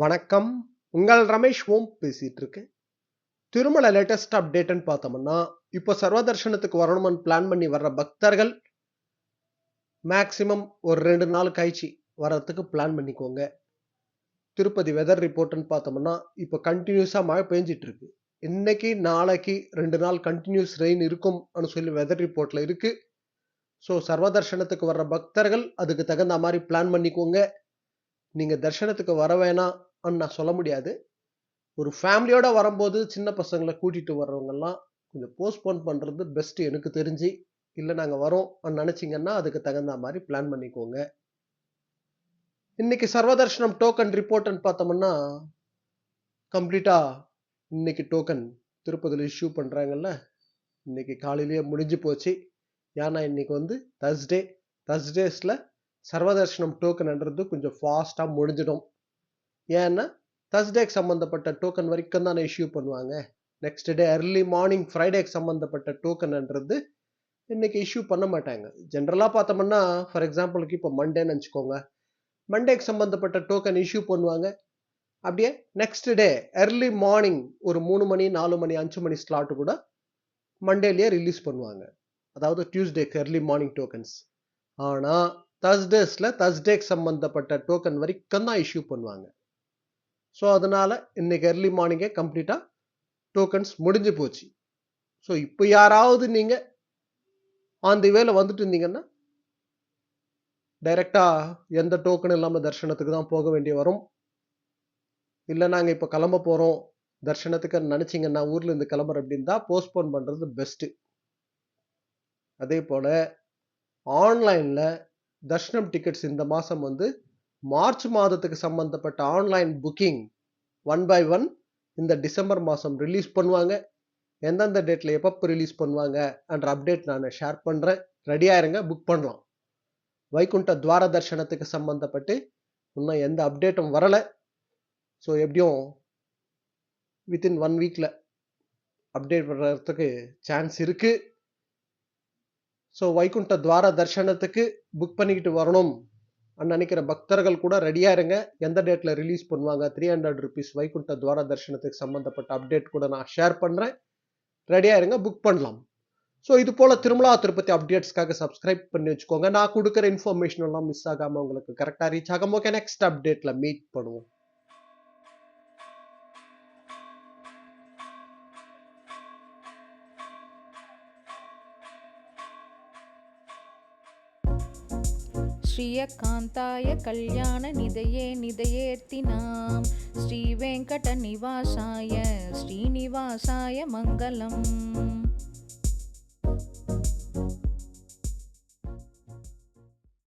வணக்கம். உங்கள் ரமேஷ் ஓம் பேசிட்டு இருக்கேன். திருமலை லேட்டஸ்ட் அப்டேட்னு பார்த்தோம்னா இப்போ சர்வதர்ஷனத்துக்கு வரணும்னு பிளான் பண்ணி வர்ற பக்தர்கள் மேக்சிமம் ஒரு ரெண்டு நாள் கழிச்சு வர்றதுக்கு பிளான் பண்ணிக்கோங்க. திருப்பதி வெதர் ரிப்போர்ட்னு பார்த்தோம்னா இப்போ கண்டினியூஸாக மழை பெஞ்சிட்டு இருக்கு. இன்னைக்கு நாளைக்கு ரெண்டு நாள் கண்டினியூஸ் ரெயின் இருக்கும்னு சொல்லி வெதர் ரிப்போர்ட்டில் இருக்குது ஸோ சர்வதர்ஷனத்துக்கு வர்ற பக்தர்கள் அதுக்கு தகுந்த மாதிரி பிளான் பண்ணிக்கோங்க. நீங்கள் தர்ஷனத்துக்கு வர வேணாம்னு நான் சொல்ல முடியாது. ஒரு ஃபேமிலியோட வரும்போது சின்ன பசங்களை கூட்டிகிட்டு வர்றவங்கெல்லாம் கொஞ்சம் போஸ்ட்போன் பண்ணுறது பெஸ்ட் எனக்கு தெரிஞ்சு. இல்லை நாங்கள் வரோம் நினச்சிங்கன்னா அதுக்கு தகுந்த மாதிரி பிளான் பண்ணிக்கோங்க. இன்னைக்கு சர்வதர்ஷனம் டோக்கன் ரிப்போர்ட்னு பார்த்தோம்னா கம்ப்ளீட்டாக இன்னைக்கு டோக்கன் திருப்பதியில் இஷ்யூ பண்ணுறாங்கல்ல இன்னைக்கு காலையிலேயே முடிஞ்சு போச்சு. ஏன்னா இன்னைக்கு வந்து தர்ஸ்டே தர்ஸ்டேஸில் சர்வதர்ஷனம் டோக்கன்ன்றது கொஞ்சம் ஃபாஸ்ட்டாக முடிஞ்சிடும். ஏன்னா தர்ஸ்டேக்கு சம்மந்தப்பட்ட டோக்கன் வரைக்கும் தானே இஷ்யூ பண்ணுவாங்க. நெக்ஸ்ட் டே அர்லி மார்னிங் ஃப்ரைடேக்கு சம்மந்தப்பட்ட டோக்கன்ன்றது இன்னைக்கு இஷ்யூ பண்ண மாட்டாங்க. ஜென்ரலாக பார்த்தோம்னா ஃபார் எக்ஸாம்பிளுக்கு இப்போ மண்டேன்னு வச்சுக்கோங்க. மண்டேக்கு சம்மந்தப்பட்ட டோக்கன் இஷ்யூ பண்ணுவாங்க. அப்படியே நெக்ஸ்ட் டே அர்லி மார்னிங் ஒரு மூணு மணி நாலு மணி அஞ்சு மணி ஸ்லாட்டு கூட மண்டேலேயே ரிலீஸ் பண்ணுவாங்க. அதாவது டியூஸ்டேக்கு அர்லி மார்னிங் டோக்கன்ஸ் ஆனால் தர்ஸ்டேஸில் தர்ஸ்டேக்கு சம்மந்தப்பட்ட டோக்கன் வரைக்கும் தான் இஷ்யூ பண்ணுவாங்க. ஸோ அதனால் இன்னைக்கு எர்லி மார்னிங்கே கம்ப்ளீட்டாக டோக்கன்ஸ் முடிஞ்சு போச்சு. ஸோ இப்போ யாராவது நீங்கள் ஆன் தி வேல வந்துட்டு இருந்தீங்கன்னா டைரெக்டாக எந்த டோக்கன் இல்லாமல் தர்ஷனத்துக்கு தான் போக வேண்டிய வரும். இல்லை நாங்கள் இப்போ கிளம்ப போகிறோம் தர்ஷனத்துக்கு நினச்சிங்கன்னா ஊரில் இருந்து கிளம்புற அப்படின்னு தான் போஸ்ட்போன் பண்ணுறது பெஸ்ட்டு அதே போல் ஆன்லைனில் தர்ஷனம் டிக்கெட்ஸ் இந்த மாதம் வந்து மார்ச் மாதத்துக்கு சம்பந்தப்பட்ட online booking one by one இந்த டிசம்பர் மாதம் ரிலீஸ் பண்ணுவாங்க. எந்தெந்த டேட்டில் எப்பப்போ ரிலீஸ் பண்ணுவாங்க என்ற அப்டேட் நான் ஷேர் பண்ணுறேன் ரெடியாக இருங்க புக் பண்ணலாம். வைகுண்ட துவார தர்ஷனத்துக்கு சம்மந்தப்பட்டு இன்னும் எந்த அப்டேட்டும் வரலை. ஸோ எப்படியும் வித்தின் ஒன் வீக்கில் அப்டேட் பண்ணுறதுக்கு சான்ஸ் இருக்குது ஸோ வைகுண்ட துவார தர்ஷனத்துக்கு புக் பண்ணிக்கிட்டு வரணும் நினைக்கிற பக்தர்கள் கூட ரெடியாக இருங்க. எந்த டேட்டில் ரிலீஸ் பண்ணுவாங்க? Three hundred rupees Vaikunta Dwara தர்ஷனத்துக்கு சம்மந்தப்பட்ட அப்டேட் கூட நான் ஷேர் பண்ணுறேன் ரெடியாக இருங்க புக் பண்ணலாம். ஸோ இது போல் திருமலா திருப்பதி அப்டேட்ஸ்க்காக சப்ஸ்கிரைப் பண்ணி வச்சுக்கோங்க. நான் கொடுக்குற இன்ஃபர்மேஷன் எல்லாம் மிஸ் ஆகாமல் உங்களுக்கு கரெக்டாக ரீச் ஆகும் ஓகே நெக்ஸ்ட் அப்டேட்டில் மீட் பண்ணுவோம். ஸ்ரீயகாந்தாய கல்யாண நிதையே நிதையேர்த்தி நாம் ஸ்ரீ வெங்கட நிவாசாய ஸ்ரீனிவாசாய மங்களம்.